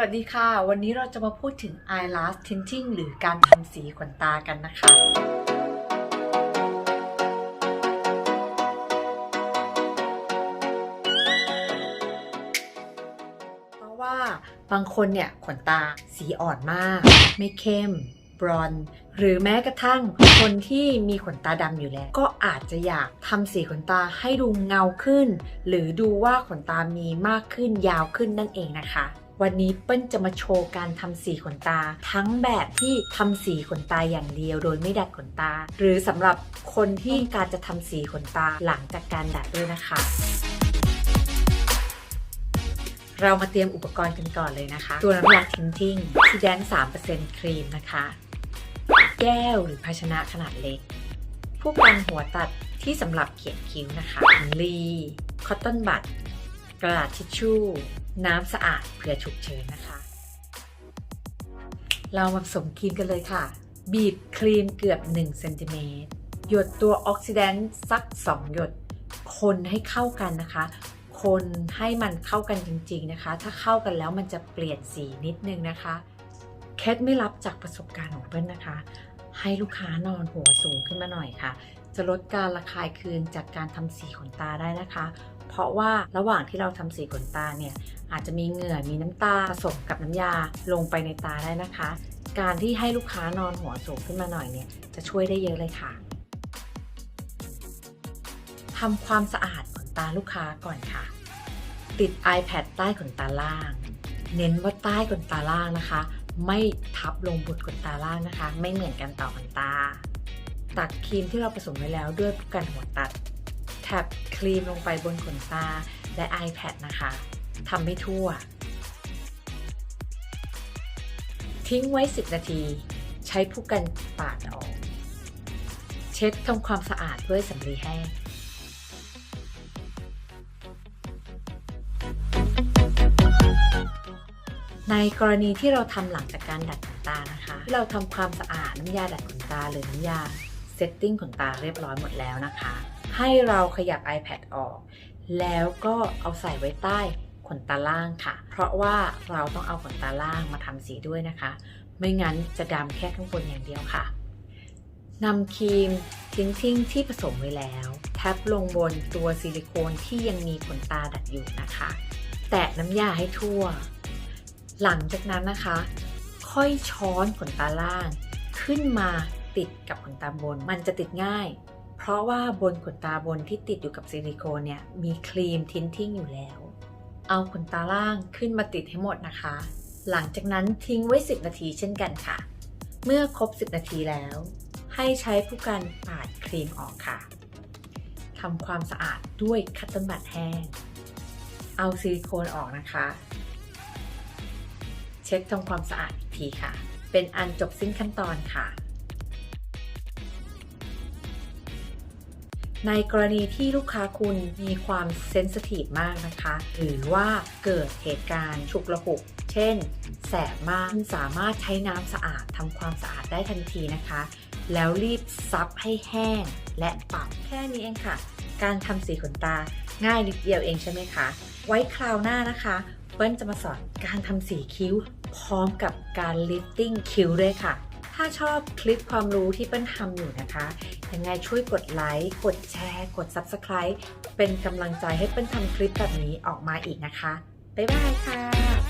สวัสดีค่ะ วันนี้เราจะมาพูดถึง eyelash tinting หรือการทำสีขนตากันนะคะ เพราะว่าบางคนเนี่ยขนตาสีอ่อนมาก ไม่เข้มบรอนหรือแม้กระทั่งคนที่มีขนตาดำอยู่แล้ว ก็อาจจะอยากทำสีขนตาให้ดูเงาขึ้น หรือดูว่าขนตามีมากขึ้นยาวขึ้นนั่นเองนะคะ วันนี้เปิ้ลจะมาโชว์การทำสีขนตา ทั้งแบบที่ทำสีขนตาอย่างเดียวโดยไม่ดัดขนตา หรือสำหรับคนที่การจะทำสีขนตาหลังจากการดัดด้วยนะคะ เรามาเตรียมอุปกรณ์กันก่อนเลยนะคะ ตัวน้ำยาทินทิ้งสีแดง3%ครีมนะคะ แก้วหรือภาชนะขนาดเล็ก ผู้กันหัวตัดที่สำหรับเขียนคิ้วนะคะลีคอตตอนบัด กระดาษทิชชู่ น้ำสะอาดเผื่อฉุกเฉินนะคะ เรามาผสมครีมกันเลยค่ะ บีบครีมเกือบ1เซนติเมตรหยดตัวออกซิแดนต์สัก 2 หยด คนให้เข้ากันนะคะ คนให้มันเข้ากันจริงๆนะคะ ถ้าเข้ากันแล้วมันจะเปลี่ยนสีนิดนึงนะคะ เคล็ดไม่รับจากประสบการณ์ของเปิ้ลนะคะ ให้ลูกค้านอนหัวสูงขึ้นมาหน่อยค่ะ จะลดการระคายเคืองจากการทำสีขนตาได้นะคะ เพราะว่าระหว่างที่เราทำสีขนตาเนี่ยอาจจะมีเหงื่อมีน้ำตาผสมกับน้ำยาลงไปในตาได้นะคะ การที่ให้ลูกค้านอนหัวสูงขึ้นมาหน่อยเนี่ยจะช่วยได้เยอะเลยค่ะทำความสะอาดขนตาลูกค้าก่อนค่ะ ติด iPad ใต้ขนตาล่าง เน้นว่าใต้ขนตาล่างนะคะ ไม่ทับลงบนขนตาล่างนะคะ ไม่เหมือนกันต่อขนตา ตักครีมที่เราผสมไว้แล้วด้วยกันหัวตัด แท็บครีมลงไปบนขนตาและ iPad นะคะทำให้ทั่ว ทิ้งไว้ 10 นาที ใช้ผู้กันปาดออก เช็ดทำความสะอาดด้วยสำลีแห้งในกรณีที่เราทำหลังจากการดัดขนตานะคะ ที่เราทำความสะอาดน้ำยาดัดขนตาหรือน้ำยาเซตติ้งขนตาเรียบร้อยหมดแล้วนะคะ ให้เราขยับ iPad ออก แล้วก็เอาใส่ไว้ใต้ขนตาล่างค่ะ เพราะว่าเราต้องเอาขนตาล่างมาทำสีด้วยนะคะ ไม่งั้นจะดำแค่ข้างบนอย่างเดียวค่ะนำครีมทิ้งทิ้งที่ผสมไว้แล้วแทบลงบนตัวซิลิโคนที่ยังมีขนตาดัดอยู่นะคะ แตะน้ำยาให้ทั่ว หลังจากนั้นนะคะ ค่อยช้อนขนตาล่าง ขึ้นมาติดกับขนตาบน มันจะติดง่าย ราะว่าบนขนตาบนที่ติดอยู่กับซิลิโคนเนี่ยมีครีมทินทิ้งอยู่แล้ว เอาขนตาล่างขึ้นมาติดให้หมดนะคะ หลังจากนั้นทิ้งไว้ 10 นาทีเช่นกันค่ะ เมื่อครบ 10 นาทีแล้ว ให้ใช้ผู้กันปาดครีมออกค่ะทำความสะอาดด้วยคัตเตอร์บัดแห้ง เอาซิลิโคนออกนะคะ เช็ดทำความสะอาดอีกทีค่ะ เป็นอันจบสิ้นขั้นตอนค่ะ ในกรณีที่ลูกค้าคุณมีความเซนซิทีฟมากนะคะ หรือว่าเกิดเหตุการณ์ฉุกละหุก เช่น แสบมากคุณสามารถใช้น้ำสะอาดทำความสะอาดได้ทันทีนะคะ แล้วรีบซับให้แห้งและปรับแค่นี้เองค่ะ การทำสีขนตาง่ายนิดเดียวเองใช่ไหมคะ ไว้คราวหน้านะคะเปิ้ลจะมาสอนการทำสีคิ้ว พร้อมกับการลิฟติ้งคิ้วด้วยค่ะ ถ้าชอบคลิปความรู้ที่เปิ้ลทำอยู่นะคะ ยังไงช่วยกดไลค์ กดแชร์ กด Subscribe เป็นกำลังใจให้เปิ้ลทำคลิปแบบนี้ออกมาอีกนะคะ บ๊ายบายค่ะ